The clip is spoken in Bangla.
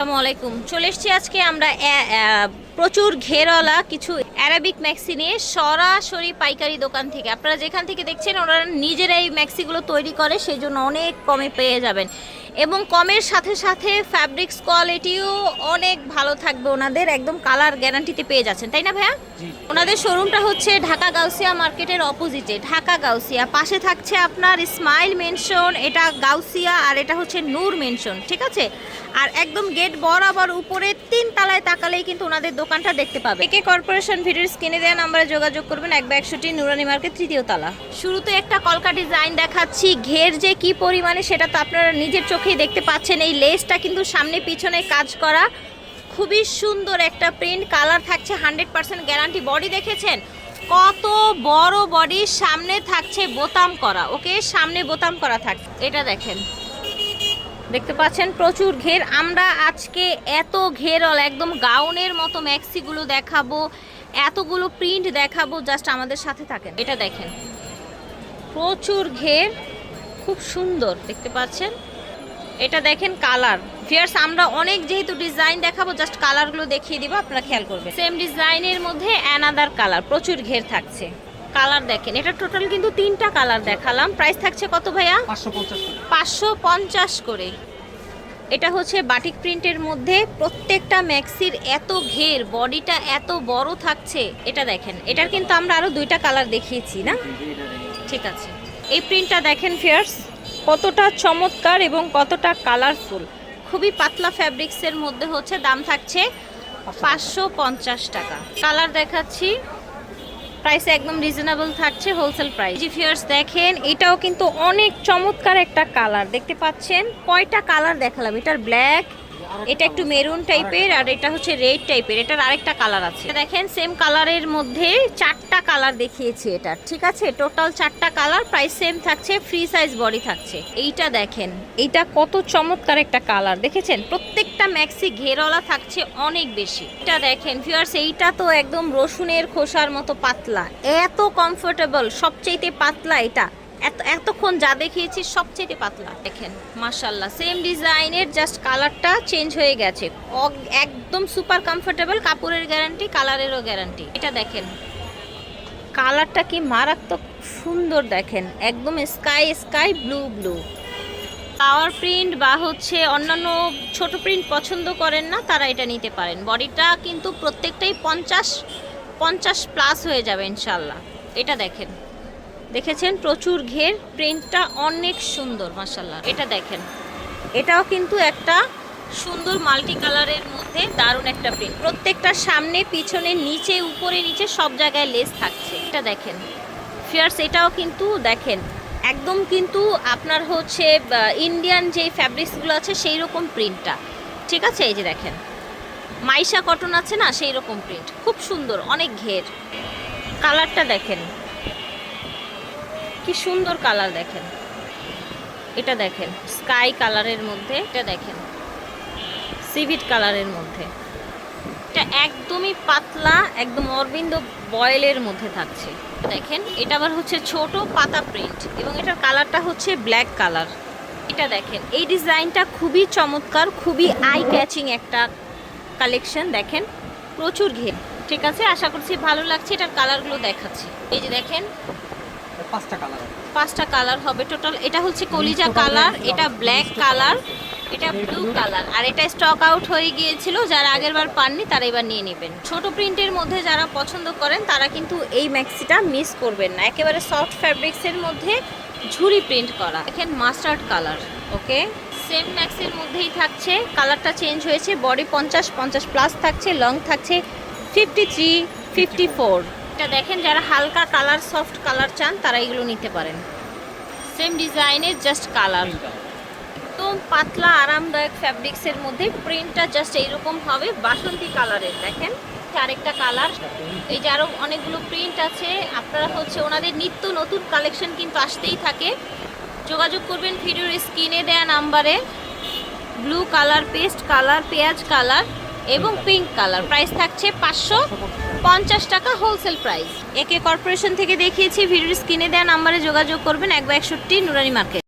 আসসালামু আলাইকুম। চলে এসছি আজকে আমরা প্রচুর ঘেরওয়ালা কিছু অ্যারাবিক ম্যাক্সি নিয়ে সরাসরি পাইকারি দোকান থেকে। আপনারা যেখান থেকে দেখছেন, ওনারা নিজেরাই ম্যাক্সিগুলো তৈরি করে সেই জন্য অনেক কমে পেয়ে যাবেন। এবং কমের সাথে সাথে ফ্যাব্রিক্স কোয়ালিটিও অনেক ভালো থাকবে ওনাদের। একদম কালার গ্যারান্টিতে পেয়ে যাচ্ছেন তাই না ভাইয়া? ওনাদের শোরুমটা হচ্ছে ঢাকা গাউসিয়া মার্কেটের অপোজিটে ঢাকা গাউসিয়া। পাশে থাকছে আপনার স্মাইল মেনশন এটা গাউসিয়া আর এটা হচ্ছে নূর মেনশন ঠিক আছে? আর একদম গেট বরাবর উপরে তিন তালায় তাকালেই কিন্তু ওনাদের দোকানটা দেখতে পাবে। একে কর্পোরেশন ভিডিওর স্ক্রিনে দেওয়া নাম্বারে যোগাযোগ করবেন এক একশোটি নুরানি মার্কেট তৃতীয় তালা। শুরুতে একটা কলকা ডিজাইন দেখাচ্ছি ঘের যে কি পরিমাণে সেটা তো আপনারা নিজের চোখেই দেখতে পাচ্ছেন এই লেসটা, কিন্তু সামনে পিছনে কাজ করা খুবই সুন্দর একটা প্রিন্ট কালার থাকছে হান্ড্রেড পার্সেন্ট গ্যারান্টি বডি দেখেছেন? কত বড় বডির সামনে থাকছে বোতাম করা ওকে সামনে বোতাম করা থাকছে। এটা দেখেন। দেখতে পাচ্ছেন প্রচুর ঘের। আমরা আজকে এত ঘেরল, একদম গাউনের মতো ম্যাক্সিগুলো দেখাবো, এতগুলো প্রিন্ট দেখাবো জাস্ট আমাদের সাথে থাকেন। এটা দেখেন। প্রচুর ঘের, খুব সুন্দর। দেখতে পাচ্ছেন? এটা দেখেন কালার। ফিয়ার্স আমরা অনেক যেহেতু ডিজাইন দেখাবো জাস্ট কালারগুলো দেখিয়ে দিব আপনারা খেয়াল করবেন। সেম ডিজাইনের মধ্যে অ্যানাদার কালার প্রচুর ঘের থাকছে। কালার দেখেন এটা টোটাল কিন্তু তিনটা কালার দেখালাম। প্রাইস থাকছে কত ভাইয়া? পাঁচশো পঞ্চাশ করে। এটা হচ্ছে বাটিক প্রিন্টের মধ্যে প্রত্যেকটা ম্যাক্সির এত ঘের বডিটা এত বড় থাকছে। এটা দেখেন এটার কিন্তু আমরা আরও দুইটা কালার দেখিয়েছি না? ঠিক আছে। এই প্রিন্টটা দেখেন ফিয়ার্স কতটা চমৎকার এবং কতটা কালারফুল খুবই পাতলা ফ্যাব্রিক্সের মধ্যে হচ্ছে দাম থাকছে পাঁচশো পঞ্চাশ টাকা। কালার দেখাচ্ছি প্রাইস একদম রিজনেবল থাকছে হোলসেল প্রাইস জি ফিয়ার্স দেখেন, এটাও কিন্তু অনেক চমৎকার একটা কালার দেখতে পাচ্ছেন? কয়টা কালার দেখালাম? এটার ব্ল্যাক এটা একটু মেরুন টাইপের আর এটা হচ্ছে রেড টাইপের। এটার আরেকটা কালার আছে। দেখেন সেম কালারের মধ্যে চারটা কালার দেখিয়েছি এটা, ঠিক আছে? টোটাল চারটা কালার প্রাইস সেম থাকছে ফ্রি সাইজ বডি থাকছে। এইটা দেখেন, এইটা কত চমৎকার একটা কালার, দেখেছেন? প্রত্যেকটা ম্যাক্সি ঘেরওয়ালা থাকছে অনেক বেশি। এটা দেখেন ভিউয়ার্স এইটা তো একদম রসুনের খোসার মতো পাতলা। এত কমফোর্টেবল সবচেয়ে পাতলা এটা। এত, এতক্ষণ যা দেখিয়েছি সবচেয়ে পাতলা, দেখেন মাশাল্লাহ সেম ডিজাইনের জাস্ট কালারটা চেঞ্জ হয়ে গেছে। একদম সুপার কমফোর্টেবল কাপড়ের গ্যারান্টি কালারেরও গ্যারান্টি এটা দেখেন কালারটা কি মারাত্মক সুন্দর দেখেন, একদম sky sky blue blue power print বা হচ্ছে অন্যান্য ছোট প্রিন্ট পছন্দ করেন না, তারা এটা নিতে পারেন। বডিটা কিন্তু প্রত্যেকটাই পঞ্চাশ পঞ্চাশ প্লাস হয়ে যাবে ইনশাল্লাহ এটা দেখেন দেখেছেন প্রচুর ঘের প্রিন্টটা অনেক সুন্দর মাসাল্লাহ এটা দেখেন। এটাও কিন্তু একটা সুন্দর মাল্টি কালারের মধ্যে দারুণ একটা প্রিন্ট প্রত্যেকটা সামনে, পিছনে, নিচে, উপরে, নিচে সব জায়গায় লেস থাকছে। এটা দেখেন। ফিয়ার্স এটাও কিন্তু দেখেন। একদম কিন্তু আপনার হচ্ছে ইন্ডিয়ান যে ফ্যাব্রিক্সগুলো আছে সেই রকম প্রিন্টটা ঠিক আছে? এই যে দেখেন। মাইশা কটন আছে না সেই রকম প্রিন্ট খুব সুন্দর, অনেক ঘের। কালারটা দেখেন। কি সুন্দর কালার দেখেন। এটা দেখেন, স্কাই কালারের মধ্যে, এটা দেখেন সিভিট কালারের মধ্যে। এটা একদমই পাতলা, একদম অরবিন্দ বয়েলের মধ্যে থাকছে। দেখেন, এটা আবার হচ্ছে ছোট পাতা প্রিন্ট এবং এটার কালারটা হচ্ছে ব্ল্যাক কালার। এটা দেখেন, এই ডিজাইনটা খুবই চমৎকার, খুবই আই ক্যাচিং একটা কালেকশন দেখেন, প্রচুর ঘের। ঠিক আছে, আশা করছি ভালো লাগছে, এটার কালারগুলো দেখাচ্ছি। এই যে দেখেন পাঁচটা কালার পাঁচটা কালার হবে টোটাল এটা হচ্ছে কলিজা কালার এটা ব্ল্যাক কালার এটা ব্লু কালার আর এটা স্টক আউট হয়ে গিয়েছিল যারা আগের বার পাননি তারা এবার নিয়ে নেবেন। ছোট প্রিন্টের মধ্যে যারা পছন্দ করেন তারা কিন্তু এই ম্যাক্সিটা মিস করবেন না। একেবারে সফট ফ্যাব্রিক্সের মধ্যে ঝুরি প্রিন্ট করা। দেখেন মাস্টার্ড কালার ওকে সেম ম্যাক্সের মধ্যেই থাকছে। কালারটা চেঞ্জ হয়েছে। বডি পঞ্চাশ পঞ্চাশ প্লাস থাকছে লং থাকছে ফিফটি থ্রি ফিফটি ফোর এটা দেখেন যারা হালকা কালার সফট কালার চান তারা এগুলো নিতে পারেন। সেম ডিজাইনের জাস্ট কালার একদম পাতলা আরামদায়ক ফ্যাব্রিক্সের মধ্যে প্রিন্টটা জাস্ট এইরকম হবে বাসন্তী কালারের দেখেন। আরেকটা কালার এই যে আরও অনেকগুলো প্রিন্ট আছে আপনারা হচ্ছে ওনাদের নিত্য নতুন কালেকশন কিন্তু আসতেই থাকে। যোগাযোগ করবেন ভিডিওর স্ক্রিনে দেয়া নাম্বারে ব্লু কালার পেস্ট কালার পেঁয়াজ কালার এবং পিঙ্ক কালার প্রাইস থাকছে পাঁচশো পঞ্চাশ টাকা হোলসেল প্রাইস একে কর্পোরেশন থেকে দেখিয়েছি ভিডিও স্ক্রিনে দেওয়া নাম্বারে যোগাযোগ করবেন, এক বা একষট্টি নুরানি মার্কেট